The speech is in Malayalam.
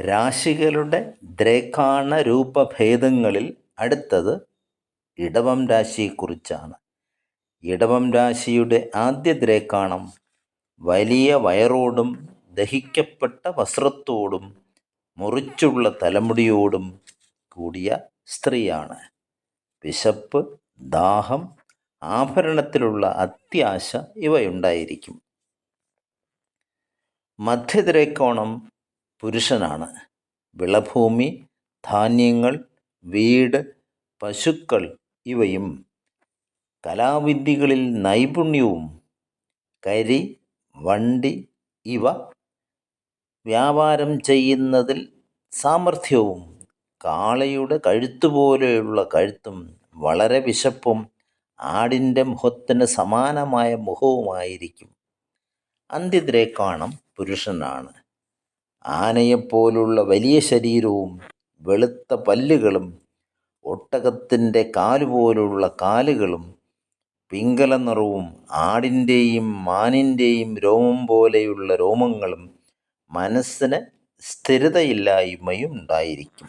രാശികളുടെ ദ്രേക്കാണ രൂപഭേദങ്ങളിൽ അടുത്തത് ഇടവം രാശിയെക്കുറിച്ചാണ്. ഇടവം രാശിയുടെ ആദ്യ ദ്രേക്കാണം വലിയ വയറോടും ദഹിക്കപ്പെട്ട വസ്ത്രത്തോടും മുറിച്ചുള്ള തലമുടിയോടും കൂടിയ സ്ത്രീയാണ്. വിശപ്പ് ദാഹം ആഭരണത്തിലുള്ള അത്യാശ ഇവയുണ്ടായിരിക്കും. മധ്യദ്രേക്കോണം പുരുഷനാണ്. വിളഭൂമി ധാന്യങ്ങൾ വീട് പശുക്കൾ ഇവയും കലാവിദ്യകളിൽ നൈപുണ്യവും കരി വണ്ടി ഇവ വ്യാപാരം ചെയ്യുന്നതിൽ സാമർഥ്യവും കാളയുടെ കഴുത്തുപോലെയുള്ള കഴുത്തും വളരെ വിശപ്പും ആടിന്റെ മുഖത്തിന് സമാനമായ മുഖവുമായിരിക്കും. അന്ത്യദ്രേക്കാണം പുരുഷനാണ്. ആനയെപ്പോലുള്ള വലിയ ശരീരവും വെളുത്ത പല്ലുകളും ഒട്ടകത്തിന്റെ കാലുപോലുള്ള കാലുകളും പിങ്കല നിറവും ആടിന്റെയും മാനിന്റെയും രോമം പോലെയുള്ള രോമങ്ങളും മനസ്സിന് സ്ഥിരതയില്ലായ്മയും ഉണ്ടായിരിക്കും.